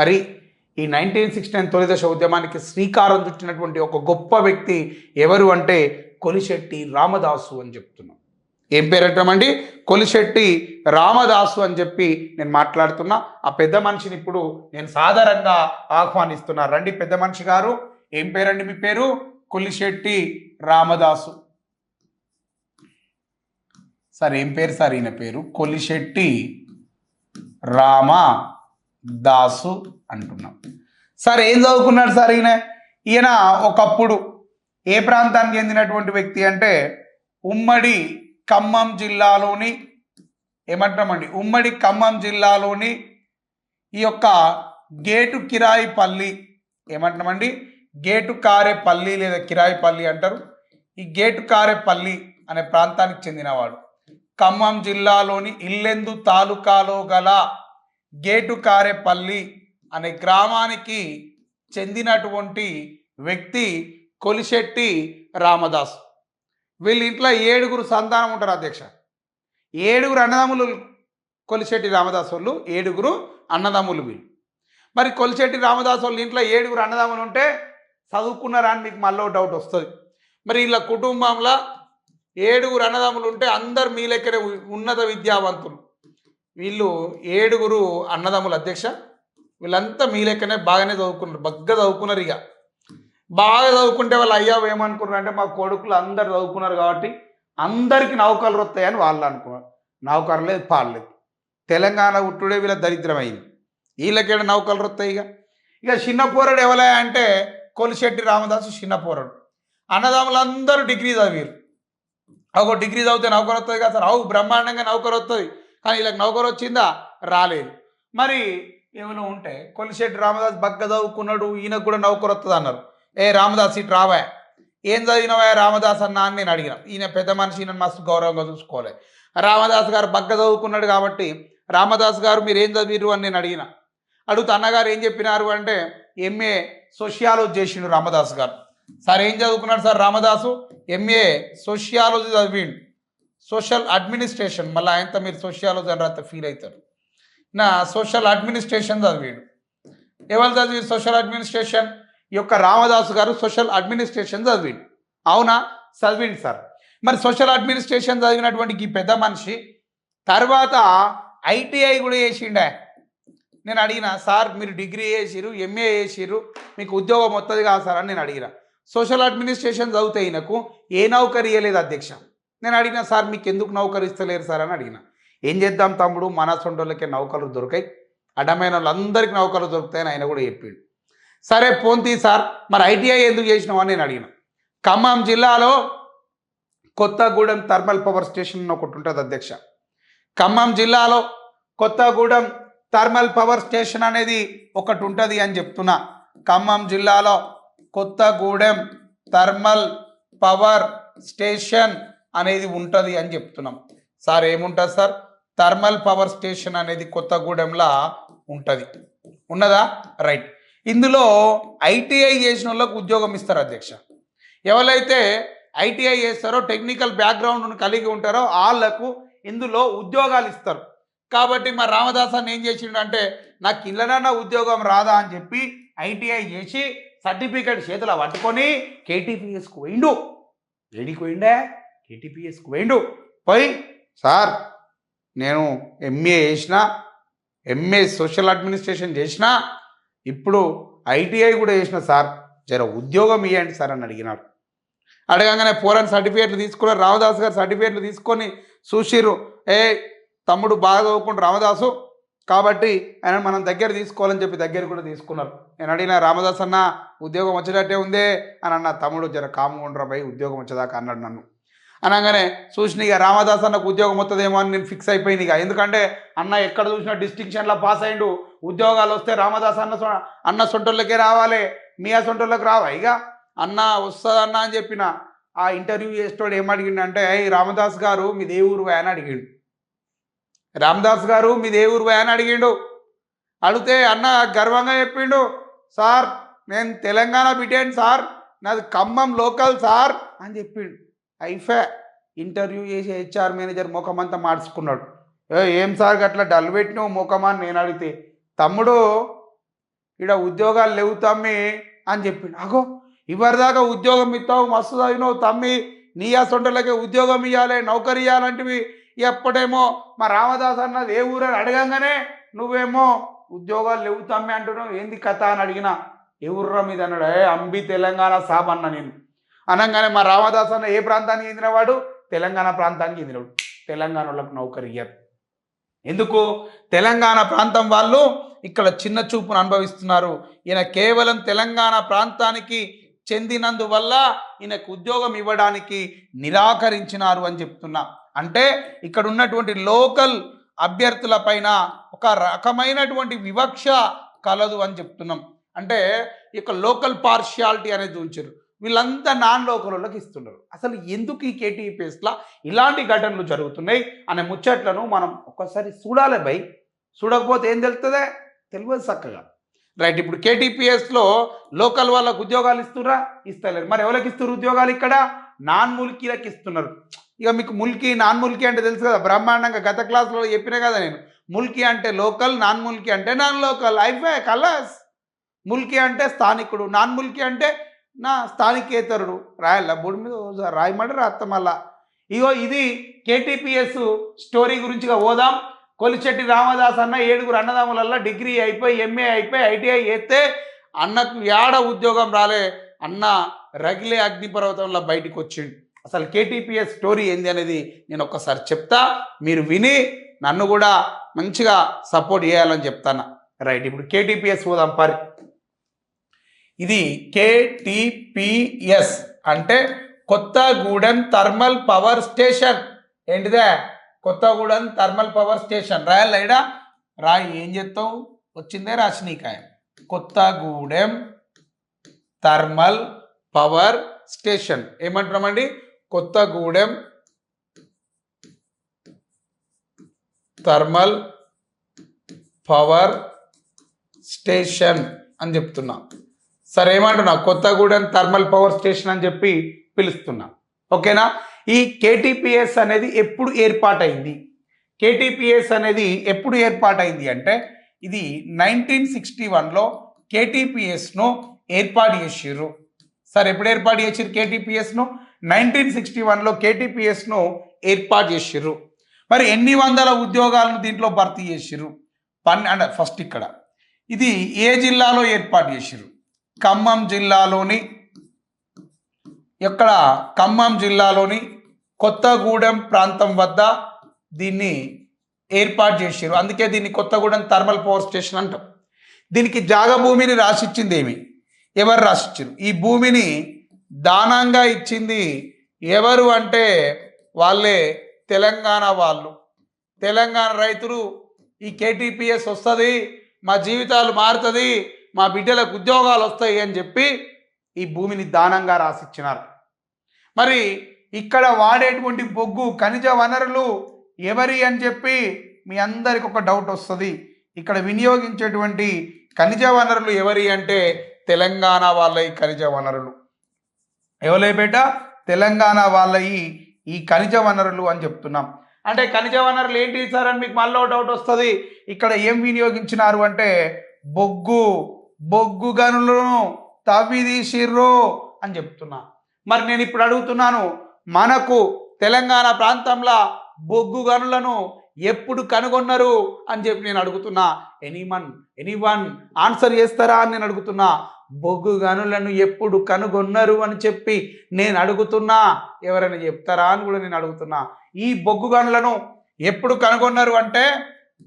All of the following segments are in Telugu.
మరి ఈ నైన్టీన్ సిక్స్టీ నైన్ తొలిదశ ఉద్యమానికి శ్రీకారం చుట్టినటువంటి ఒక గొప్ప వ్యక్తి ఎవరు అంటే కొలిశెట్టి రామదాసు అని చెప్తున్నాం. ఏం పేరటమండి కొలిశెట్టి రామదాసు అని చెప్పి నేను మాట్లాడుతున్నా. ఆ పెద్ద మనిషిని ఇప్పుడు నేను సాధారణంగా ఆహ్వానిస్తున్నా. రండి పెద్ద మనిషి గారు ఏం పేరండి మీ పేరు? కొలిశెట్టి రామదాసు. సార్ ఏం పేరు సార్ ఈయన పేరు? కొలిశెట్టి రామ దాసు అంటున్నాం సార్ ఏం చదువుకున్నాడు సార్ ఈయన? ఈయన ఒకప్పుడు ఏ ప్రాంతానికి చెందినటువంటి వ్యక్తి అంటే ఉమ్మడి ఖమ్మం జిల్లాలోని ఏమంటామండి? ఉమ్మడి ఖమ్మం జిల్లాలోని ఈ యొక్క గేటు కిరాయిపల్లి ఏమంటామండి? గేటు కారేపల్లి లేదా కిరాయిపల్లి అంటారు. ఈ గేటు కారేపల్లి అనే ప్రాంతానికి చెందినవాడు. ఖమ్మం జిల్లాలోని ఇల్లెందు తాలూకాలో గల గేటు కారేపల్లి అనే గ్రామానికి చెందినటువంటి వ్యక్తి కొలిశెట్టి రామదాస్. వీళ్ళ ఇంట్లో ఏడుగురు సంతానం ఉంటారు అధ్యక్ష. ఏడుగురు అన్నదమ్ములు కొలిశెట్టి రామదాస్ వాళ్ళు ఏడుగురు అన్నదమ్ములు వీళ్ళు. మరి కొలిశెట్టి రామదాస్ వాళ్ళ ఇంట్లో ఏడుగురు అన్నదమ్ములు ఉంటే చదువుకున్నారా అని మీకు మళ్ళీ డౌట్ వస్తుంది. మరి వీళ్ళ కుటుంబంలో ఏడుగురు అన్నదమ్ములు ఉంటే అందరు మీ లెక్కనే ఉన్నత విద్యావంతులు. వీళ్ళు ఏడుగురు అన్నదమ్ముల అధ్యక్ష. వీళ్ళంతా మీ లెక్కనే బాగానే చదువుకున్నారు. బగ్గ చదువుకున్నారు ఇక. బాగా చదువుకుంటే వాళ్ళు అయ్యా ఏమనుకున్నారు అంటే మా కొడుకులు అందరు చదువుకున్నారు కాబట్టి అందరికి నౌకలు వస్తాయని వాళ్ళు అనుకున్నారు. నౌకరు లేదు పాడలేదు తెలంగాణ ఉట్టుడే వీళ్ళ దరిద్రమైంది వీళ్ళకేడ నౌకలు వస్తాయి ఇక. ఇక చిన్న పోరడు ఎవలే అంటే కొలిశెట్టి రామదాసు చిన్న పోరడు. అన్నదమ్ములందరూ డిగ్రీ చదివారు ఒక డిగ్రీ చదివితే నౌకరు వస్తుంది కదా సార్. అవు బ్రహ్మాండంగా నౌకరు వస్తుంది కానీ వీళ్ళకి నౌకరు వచ్చిందా? రాలేదు. మరి ఏమైనా ఉంటే కొలిశెట్టి రామదాస్ బగ్గ చదువుకున్నాడు ఈయనకు కూడా నౌకరు వస్తుంది అన్నారు. ఏ రామదాస్ ఇటు రావా? ఏం చదివినవా రామదాస్ అన్న అని నేను అడిగిన. ఈయన పెద్ద మనిషి ఈయన మస్తు గౌరవంగా చూసుకోవాలి. రామదాస్ గారు బగ్గ చదువుకున్నాడు కాబట్టి రామదాస్ గారు మీరు ఏం చదివిరు అని నేను అడిగిన. అడుగుతా అన్నగారు ఏం చెప్పినారు అంటే ఎంఏ సోషియాలజీ చేసిండు రామదాస్ గారు. సార్ ఏం చదువుకున్నాడు సార్ రామదాసు? ఎంఏ సోషియాలజీ చదివిండు. సోషల్ అడ్మినిస్ట్రేషన్ మళ్ళీ ఆయనతో మీరు సోషియాలజీ అని రాస్తే ఫీల్ అవుతారు. నా సోషల్ అడ్మినిస్ట్రేషన్ చదివాడు. ఎవరు చదివి సోషల్ అడ్మినిస్ట్రేషన్? ఈ యొక్క రామదాసు గారు సోషల్ అడ్మినిస్ట్రేషన్ చదివిండు. అవునా? చదివిండు సార్. మరి సోషల్ అడ్మినిస్ట్రేషన్ చదివినటువంటి ఈ పెద్ద మనిషి తర్వాత ఐటీఐ కూడా చేసిండే. నేను అడిగిన సార్ మీరు డిగ్రీ చేసిరు ఎంఏ చేసిరు మీకు ఉద్యోగం వస్తుంది కాదు సార్ అని నేను అడిగిన. సోషల్ అడ్మినిస్ట్రేషన్ చదివితే ఈయనకు ఏ నౌకరీ ఇవ్వలేదు అధ్యక్ష. నేను అడిగిన సార్ మీకు ఎందుకు నౌకరు ఇస్తలేరు సార్? అని అడిగిన. ఏం చేద్దాం తమ్ముడు? మన సొంటోళ్ళకే నౌకలు దొరికాయి అడ్డమైన వాళ్ళందరికీ నౌకలు దొరుకుతాయని ఆయన కూడా చెప్పిండు. సరే పోంతి సార్. మరి ఐటీఐ ఎందుకు చేసినావు? అని నేను అడిగిన. ఖమ్మం జిల్లాలో కొత్తగూడెం థర్మల్ పవర్ స్టేషన్ ఒకటి ఉంటుంది అధ్యక్ష. ఖమ్మం జిల్లాలో కొత్తగూడెం థర్మల్ పవర్ స్టేషన్ అనేది ఒకటి ఉంటుంది అని చెప్తున్నా. ఖమ్మం జిల్లాలో కొత్తగూడెం థర్మల్ పవర్ స్టేషన్ అనేది ఉంటుంది అని చెప్తున్నాం. సార్ ఏముంటుంది సార్? థర్మల్ పవర్ స్టేషన్ అనేది కొత్తగూడెంలో ఉంటుంది. ఉన్నదా? రైట్. ఇందులో ఐటీఐ చేసిన వాళ్ళకు ఉద్యోగం ఇస్తారు అధ్యక్ష. ఎవరైతే ఐటీఐ చేస్తారో టెక్నికల్ బ్యాక్గ్రౌండ్ను కలిగి ఉంటారో వాళ్ళకు ఇందులో ఉద్యోగాలు ఇస్తారు. కాబట్టి మా రామదాస్ ఏం చేసిండు అంటే నాకు ఇళ్ళనన్నా ఉద్యోగం రాదా అని చెప్పి ఐటీఐ చేసి సర్టిఫికేట్ చేతిలో పట్టుకొని కేటీపీఎస్కి పోయిండు. ఏడికి పోయిండే? కేటీపీఎస్కు పోయిండు పోయి సార్ నేను ఎంఏ చేసిన ఎంఏ సోషల్ అడ్మినిస్ట్రేషన్ చేసిన ఇప్పుడు ఐటీఐ కూడా చేసిన సార్ జర ఉద్యోగం ఇవ్వండి సార్ అని అడిగినాడు అడగంగానే పోరాని సర్టిఫికేట్లు తీసుకున్నారు రామదాస్ గారు సర్టిఫికేట్లు తీసుకొని చూసిర్రు. ఏ తమ్ముడు బాగా చదువుకుంటు రామదాసు కాబట్టి ఆయన మనం దగ్గర తీసుకోవాలని చెప్పి దగ్గర కూడా తీసుకున్నారు. నేను అడిగిన రామదాస్ అన్న ఉద్యోగం వచ్చేటట్టే ఉందే? అని అన్న తమ్ముడు జర కామ్గా ఉద్యోగం వచ్చేదాకా అన్నాడు నన్ను. అనగానే చూసిన ఇక రామదాస్ అన్నకు ఉద్యోగం వస్తుందేమో అని నేను ఫిక్స్ అయిపోయింది ఇక. ఎందుకంటే అన్న ఎక్కడ చూసినా డిస్టింక్షన్లో పాస్ అయిండు. ఉద్యోగాలు వస్తే రామదాస్ అన్న సొ- అన్న సొంటోళ్ళకే రావాలి. మీ ఆ సొంటోళ్ళకి రావా? ఇక అన్న వస్తుందన్న అని చెప్పిన ఆ ఇంటర్వ్యూ చేసేటోడు ఏమడిగిండు అంటే రామదాస్ గారు మీ ఏ ఊరు అని అడిగిండు. రామదాస్ గారు మీ ఏ ఊరు అని అడిగిండు. అడిగితే అన్న గర్వంగా చెప్పిండు సార్ నేను తెలంగాణ బిటేన్ సార్. నాది ఖమ్మం లోకల్ సార్ అని చెప్పిండు. అయిఫే ఇంటర్వ్యూ చేసి హెచ్ఆర్ మేనేజర్ ముఖమంతా మార్చుకున్నాడు. "ఏ, ఏం సార్ గట్లా డల్ పెట్టినావు ముఖమా అని నేను అడిగితే తమ్ముడు ఇక్కడ ఉద్యోగాలు లేవు తమ్మి అని చెప్పిండు అగో ఇవరిదాకా ఉద్యోగం ఇస్తావు మస్తు చదివినావు తమ్మి. నీ అసొంటలకే ఉద్యోగం ఇవ్వాలి నౌకరీ ఇవ్వాలంటివి ఎప్పుడేమో మా రామదాస్ అన్నది ఏ ఊరని అడగంగానే నువ్వేమో ఉద్యోగాలు లేవు తమ్మి అంటున్నావు. ఏంది కథ అని అడిగినా. ఏ ఊర్రా మీద అన్నాడు. ఏ అంబి తెలంగాణ సాబ్ అన్న నేను. అనగానే మా రామదాస్ అన్న ఏ ప్రాంతానికి చెందినవాడు తెలంగాణ ప్రాంతానికి చెందినవాడు తెలంగాణ వాళ్ళకు నౌకరీ ఎందుకు? తెలంగాణ ప్రాంతం వాళ్ళు ఇక్కడ చిన్న చూపును అనుభవిస్తున్నారు. ఈయన కేవలం తెలంగాణ ప్రాంతానికి చెందినందువల్ల ఈయనకు ఉద్యోగం ఇవ్వడానికి నిరాకరించినారు అని చెప్తున్నా. అంటే ఇక్కడ ఉన్నటువంటి లోకల్ అభ్యర్థుల పైన ఒక రకమైనటువంటి వివక్ష కలదు అని చెప్తున్నాం. అంటే ఇక లోకల్ పార్షియాలిటీ అనేది ఉంచారు. వీళ్ళంతా నాన్ లోకల్లోకి ఇస్తున్నారు. అసలు ఎందుకు ఈ కేటీపీఎస్లో ఇలాంటి ఘటనలు జరుగుతున్నాయి అనే ముచ్చట్లను మనం ఒక్కసారి చూడాలి బై చూడకపోతే ఏం తెలుస్తుందే తెలియదు చక్కగా. రైట్ ఇప్పుడు కేటీపీఎస్లో లోకల్ వాళ్ళకు ఉద్యోగాలు ఇస్తురా ఇస్తలేరు. మరి ఎవరికి ఇస్తున్నారు ఉద్యోగాలు ఇక్కడ? నాన్ ముల్కీలకు ఇస్తున్నారు. ఇక మీకు ముల్కీ నాన్ ముల్కీ అంటే తెలుసు కదా బ్రహ్మాండంగా గత క్లాస్లో చెప్పిన కదా నేను. ముల్కీ అంటే లోకల్ నాన్ ముల్కీ అంటే నాన్ లోకల్. అయిపోయా కలర్స్. ముల్కీ అంటే స్థానికుడు నాన్ ముల్కీ అంటే నా స్థానికేతరుడు. రాయాల బోర్డు మీద రాయమంటే రాస్తాం మళ్ళా. ఇగో ఇది కేటీపీఎస్ స్టోరీ గురించిగా పోదాం కొలిచెట్టి రామదాస్ అన్న ఏడుగురు అన్నదమ్ములల్లో డిగ్రీ అయిపోయి ఎంఏ అయిపోయి ఐటీఐ చేస్తే అన్నకు యాడ ఉద్యోగం రాలే అన్న రగిలే అగ్నిపర్వతంలో బయటికి వచ్చిండు అసలు కేటీపీఎస్ స్టోరీ ఏంది అనేది నేను ఒక్కసారి చెప్తా. మీరు విని నన్ను కూడా మంచిగా సపోర్ట్ చేయాలని చెప్తాను. రైట్ ఇప్పుడు కేటీపీఎస్ పోదాం పరి. ఇది కేటీపీఎస్ అంటే కొత్తగూడెం థర్మల్ పవర్ స్టేషన్. ఏంటిదే? Kothagudem thermal power station. రాయాలి ఇడా రాయి ఏం చెప్తావు వచ్చిందే రాసినీకాయ కొత్తగూడెం థర్మల్ పవర్ స్టేషన్. ఏమంటున్నామండి కొత్తగూడెం థర్మల్ పవర్ స్టేషన్ అని చెప్తున్నా. సరే ఏమంటున్నా? కొత్తగూడెం థర్మల్ పవర్ స్టేషన్ అని చెప్పి పిలుస్తున్నా. ఓకేనా? ఈ కేటీపీఎస్ అనేది ఎప్పుడు ఏర్పాటైంది? కేటీపీఎస్ అనేది ఎప్పుడు ఏర్పాటైంది అంటే ఇది నైన్టీన్ సిక్స్టీ వన్లో కేటీపీఎస్ను ఏర్పాటు చేసిర్రు. సార్ ఎప్పుడు ఏర్పాటు చేసిర్రు కేటీపీఎస్ను? నైన్టీన్ సిక్స్టీ వన్లో కేటీపీఎస్ను ఏర్పాటు చేసిర్రు. మరి ఎన్ని వందల ఉద్యోగాలను దీంట్లో భర్తీ చేసిర్రు? పన్ అంటే ఫస్ట్ ఇక్కడ. ఇది ఏ జిల్లాలో ఏర్పాటు చేసిర్రు? ఖమ్మం జిల్లాలోని ఇక్కడ ఖమ్మం జిల్లాలోని కొత్తగూడెం ప్రాంతం వద్ద దీన్ని ఏర్పాటు చేశారు అందుకే దీన్ని కొత్తగూడెం థర్మల్ పవర్ స్టేషన్ అంటాం. దీనికి జాగ భూమిని రాసిచ్చింది ఏమి? ఎవరు రాసిచ్చారు ఈ భూమిని దానంగా ఇచ్చింది ఎవరు అంటే వాళ్ళే తెలంగాణ వాళ్ళు. తెలంగాణ రైతులు ఈ కేటీపీఎస్ వస్తుంది మా జీవితాలు మారుతుంది మా బిడ్డలకు ఉద్యోగాలు వస్తాయి అని చెప్పి ఈ భూమిని దానంగా రాసిచ్చినారు. మరి ఇక్కడ వాడేటువంటి బొగ్గు ఖనిజ వనరులు ఎవరి అని చెప్పి మీ అందరికి ఒక డౌట్ వస్తుంది. ఇక్కడ వినియోగించేటువంటి ఖనిజ వనరులు ఎవరి అంటే తెలంగాణ వాళ్ళ ఈ ఖనిజ వనరులు. ఎవలే బేట? తెలంగాణ వాళ్ళ ఈ ఖనిజ వనరులు అని చెప్తున్నాం. అంటే ఖనిజ వనరులు ఏంటి సార్ అని మీకు మళ్ళీ డౌట్ వస్తుంది. ఇక్కడ ఏం వినియోగించినారు అంటే బొగ్గు బొగ్గు గనులను తవ్విదీసిర్రు అని చెప్తున్నా. మరి నేను ఇప్పుడు అడుగుతున్నాను మనకు తెలంగాణ ప్రాంతంలో బొగ్గు గనులను ఎప్పుడు కనుగొన్నారు అని చెప్పి నేను అడుగుతున్నా. ఎనీమన్ ఎనీవన్ ఆన్సర్ చేస్తారా అని నేను అడుగుతున్నా. బొగ్గు గనులను ఎప్పుడు కనుగొన్నారు అని చెప్పి నేను అడుగుతున్నా. ఎవరైనా చెప్తారా అని కూడా నేను అడుగుతున్నా. ఈ బొగ్గు గనులను ఎప్పుడు కనుగొన్నారు అంటే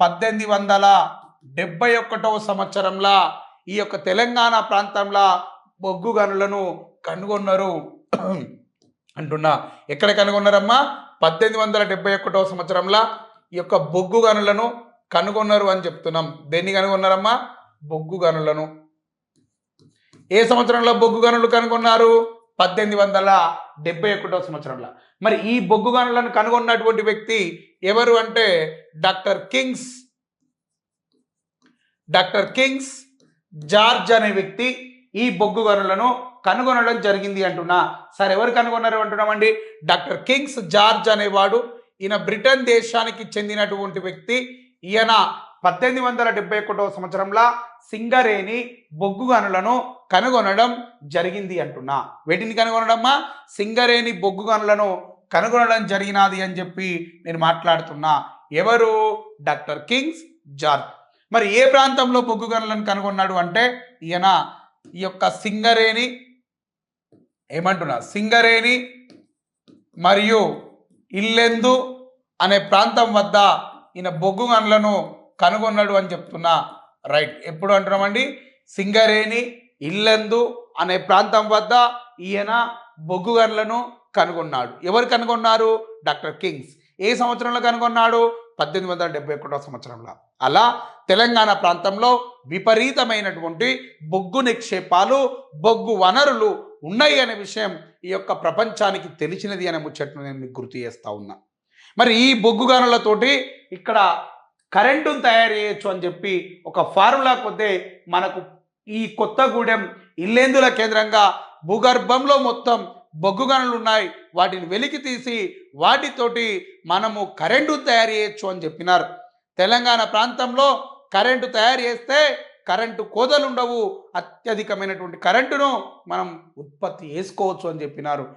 పద్దెనిమిది వందల డెబ్బై ఒకటవ సంవత్సరంలో ఈ యొక్క తెలంగాణ ప్రాంతంలో బొగ్గు గనులను కనుగొన్నారు. అంటున్నా ఎక్కడ కనుగొన్నారమ్మా? పద్దెనిమిది వందల డెబ్బై ఒకటో సంవత్సరంలో ఈ యొక్క బొగ్గు గనులను కనుగొన్నారు అని చెప్తున్నాం. దేన్ని కనుగొన్నారమ్మా? బొగ్గు గనులను. ఏ సంవత్సరంలో బొగ్గు గనులు కనుగొన్నారు? పద్దెనిమిది వందల డెబ్బై ఒకటో సంవత్సరంలో. మరి ఈ బొగ్గు గనులను కనుగొన్నటువంటి వ్యక్తి ఎవరు అంటే doctor Kings doctor Kings George అనే వ్యక్తి ఈ బొగ్గు గనులను కనుగొనడం జరిగింది అంటున్నా. సార్ ఎవరు కనుగొన్నారు అంటున్నామండి? డాక్టర్ కింగ్స్ జార్జ్ అనేవాడు ఈయన బ్రిటన్ దేశానికి చెందినటువంటి వ్యక్తి. ఈయన పద్దెనిమిది వందల డెబ్బై ఒకటవ సంవత్సరంలో సింగరేణి బొగ్గు గనులను కనుగొనడం జరిగింది అంటున్నా. వీటిని కనుగొనడమ్మా? సింగరేణి బొగ్గు గనులను కనుగొనడం జరిగినది అని చెప్పి నేను మాట్లాడుతున్నా. ఎవరు? Doctor Kings George. మరి ఏ ప్రాంతంలో బొగ్గు గనులను కనుగొన్నాడు అంటే ఈయన ఈ యొక్క సింగరేణి ఏమంటున్నా? సింగరేణి మరియు ఇల్లెందు అనే ప్రాంతం వద్ద ఈయన బొగ్గు గనులను కనుగొన్నాడు అని చెప్తున్నా. రైట్. ఎప్పుడు అంటున్నామండి? సింగరేణి ఇల్లెందు అనే ప్రాంతం వద్ద ఈయన బొగ్గు గనులను కనుగొన్నాడు. ఎవరు కనుగొన్నారు? Doctor Kings. ఏ సంవత్సరంలో కనుగొన్నాడు? పద్దెనిమిది వందల డెబ్బై ఒకటో సంవత్సరంలో. అలా తెలంగాణ ప్రాంతంలో విపరీతమైనటువంటి బొగ్గు నిక్షేపాలు బొగ్గు వనరులు ఉన్నాయి అనే విషయం ఈ యొక్క ప్రపంచానికి తెలిసినది అనే ముచ్చట్ను నేను మీకు గుర్తు చేస్తా ఉన్నా. మరి ఈ బొగ్గు గనులతోటి ఇక్కడ కరెంటును తయారు చేయొచ్చు అని చెప్పి ఒక ఫార్ములా కొద్దే మనకు ఈ కొత్తగూడెం ఇల్లేందుల కేంద్రంగా భూగర్భంలో మొత్తం బొగ్గు గనులు ఉన్నాయి. వాటిని వెలికి తీసి వాటితోటి మనము కరెంటు తయారు చేయొచ్చు అని చెప్పినారు. తెలంగాణ ప్రాంతంలో కరెంటు తయారు చేస్తే కరెంటు కోతలు ఉండవు అత్యధికమైనటువంటి కరెంటును మనం ఉత్పత్తి చేసుకోవచ్చు అని చెప్పినారు.